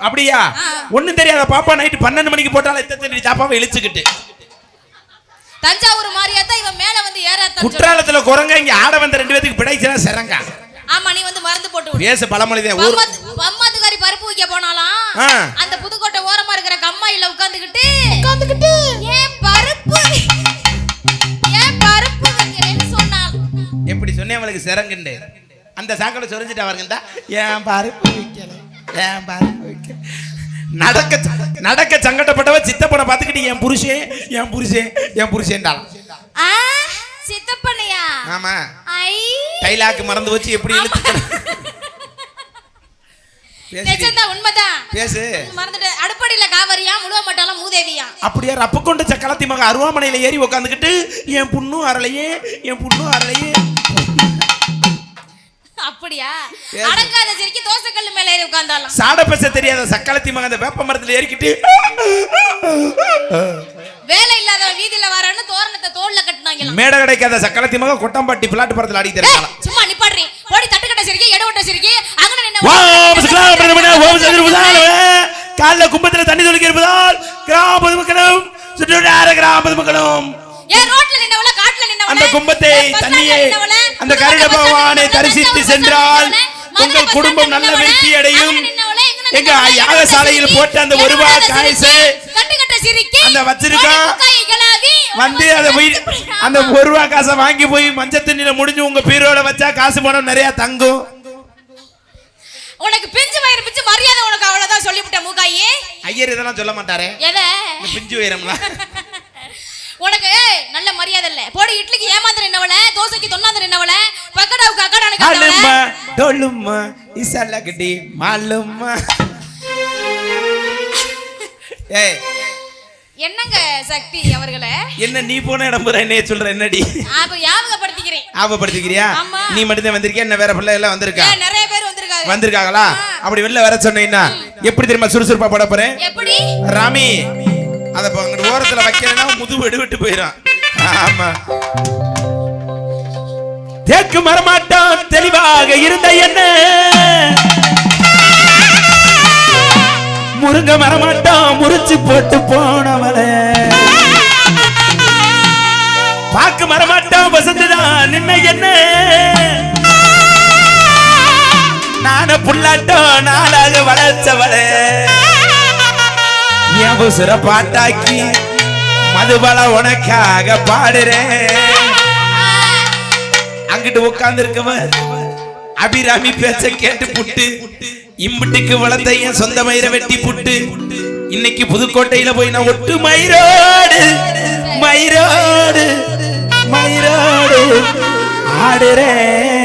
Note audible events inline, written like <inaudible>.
அப்படியா. ஒண்ணும் தெரியாத பாப்பா நைட்டு பன்னெண்டு மணிக்கு போட்டாலும் எத்தனை சாப்பாவை இழுச்சுக்கிட்டு தஞ்சாவூர் மாரியாத்தா இவன் மேல வந்து ஏறாத்தான் குற்றாலத்துல குரங்க இங்க ஆட வந்த ரெண்டு பேத்துக்கு பிடைச்சா சிறங்க ஆமா நீ வந்து மறந்து போட்டு விடு. பேச ஊர் பம்மாத்து- பம்மாத்துக்காரி பருப்பு வைக்க போனாலாம். அந்த புதுக்கோட்டை ஓரமா இருக்கிற கம்மாயில உட்கார்ந்துகிட்டு உட்கார்ந்துகிட்டு ஏன் பருப்பு ஏன் பருப்பு வைக்கிறேன்னு சொன்னாள். எப்படி சொன்னேன் அவளுக்கு சிறங்குண்டு அந்த சாக்கடை சொரிஞ்சிட்டு அவருங்க வைக்கல ஏன் பருப்பு வைக்கல? நடக்க நடக்க சங்கடப்பட்டவ சித்தப்பனை பார்த்துக்கிட்டு என் புருஷன் என் புருஷன் என் புருஷன்டாலாம் ஆ? சித்தப்பனையா? ஆமா. ஐ. டைலாக்கு மறந்து வச்சு எப்படி இழுத்து உண்மைதான் பேசு. மறந்துட்டு. அடுப்படியில காவரியா முழுவ மாட்டாலும் மூதேவியா? அப்படியே ரப்பு கொண்ட சக்களத்தி மக அருவாமனையில ஏறி உட்காந்துக்கிட்டு என் புண்ணும் அரலையே என் புண்ணும் அரலையே அப்படியா. அடங்காத சிரிக்கி தோசைக்கல்லு மேல ஏறி உட்கார்ந்தாலாம். சாட பேச தெரியாத சக்களத்தி மக அந்த வேப்ப மரத்துல ஏறிக்கிட்டு. வேலை இல்லாத வீதியில வரான்னு தோரணத்தை தோல்ல கட்டினாங்களாம். மேடை கிடைக்காத சக்களத்தி மக கொட்டம்பாட்டி பிளாட்டு படத்துல ஆடி ஏய், தெரிஞ்சாலாம் சும்மா நிப்பாடுறி. போடி தட்டுக்கட்ட சிரிக்கி எடவட்ட சிரிக்கி. அங்கன நின்னு. காலைல கும்பத்துல தண்ணி தொளிக்க இருப்பதால் கிராம பொதுமக்களும் சுற்றுவட்டார கிராம பொதுமக்களும் ஏன் அந்த கும்பத்தை தண்ணியை அந்த கருட பகவானை தரிசித்து சென்றால் உங்கள் குடும்பம் நல்ல வெற்றி அடையும். எங்க நின்னவள, யாக எடவட்ட சாலையில் சிரிக்கி, போட்டு அந்த ஒரு எடவட்ட காய்ஸு அந்த கிளவி, வந்து அதை போய். அந்த ஒரு ரூபா காசை வாங்கி போய் மஞ்சள் தண்ணியில முடிஞ்சு உங்க பீரோட வச்சா காசு பணம் நிறைய தங்கும். உனக்கு பிஞ்சு வயிறு பிஞ்சு மரியாதை உனக்கு அவ்வளவுதான் சொல்லிவிட்டேன் மூக்காயி. ஐயர் இதெல்லாம் சொல்ல மாட்டாரே. எதை? பிஞ்சு உயரம்லாம் <laughs> உனக்கு நல்ல மரியாதை இல்ல. போடி இட்லிக்கு ஏமாந்து நின்னவள தோசைக்கு தொன்னாந்து நின்னவள பக்கடாவுக்கு அக்கடானுக்கு அலும்மா டொலும்மா இசலகடி மாலும்மா. ஏய். என்னங்க சக்தி அவர்களே? என்ன நீ போன இடம் பூரா என்னைய சொல்ற என்னடி? அப்ப ஞாபகப்படுத்திக்கிறேன். ஆபப்படுத்திக்கிறியா ஆமா. நீ மட்டும் வந்திருக்கியா? என்ன வேற பிள்ளை எல்லாம் வந்திருக்கா? நிறைய பேர் வந்திருக்காங்க. வந்திருக்காங்களா? அப்படி வெளில வர சொன்னீங்கன்னா எப்படி தெரியுமா சுறுசுறுப்பா போட போறேன்? எப்படி? ராமி அத அங்கிட்டு ஓரத்துல வைக்கிறேன்னா முதுகு எடுவிட்டு போயிடும் ஆமா. தேக்கு மரமாட்டம் தெளிவாக இருந்த என்ன? முருங்க மரமாட்டம் முறிச்சு போட்டு போனவளே. பாக்கு மரமாட்டம் வசந்துதான் நின்ன என்ன? நான புள்ளாட்டம் நாளாக வளர்ச்சவளே என் உசுர பாட்டாக்கி மதுபல உனக்காக பாடுறேன். அங்கிட்டு உட்கார்ந்து இருக்கவன் அபிராமி பேச்ச கேட்டு புட்டு இம்பிட்டுக்கு வளர்ந்த என் சொந்த மயிரை வெட்டி புட்டு இன்னைக்கு புதுக்கோட்டையில போய் நான் ஒட்டு மயிரோடு மயிரோடு மயிரோடு ஆடுறேன்.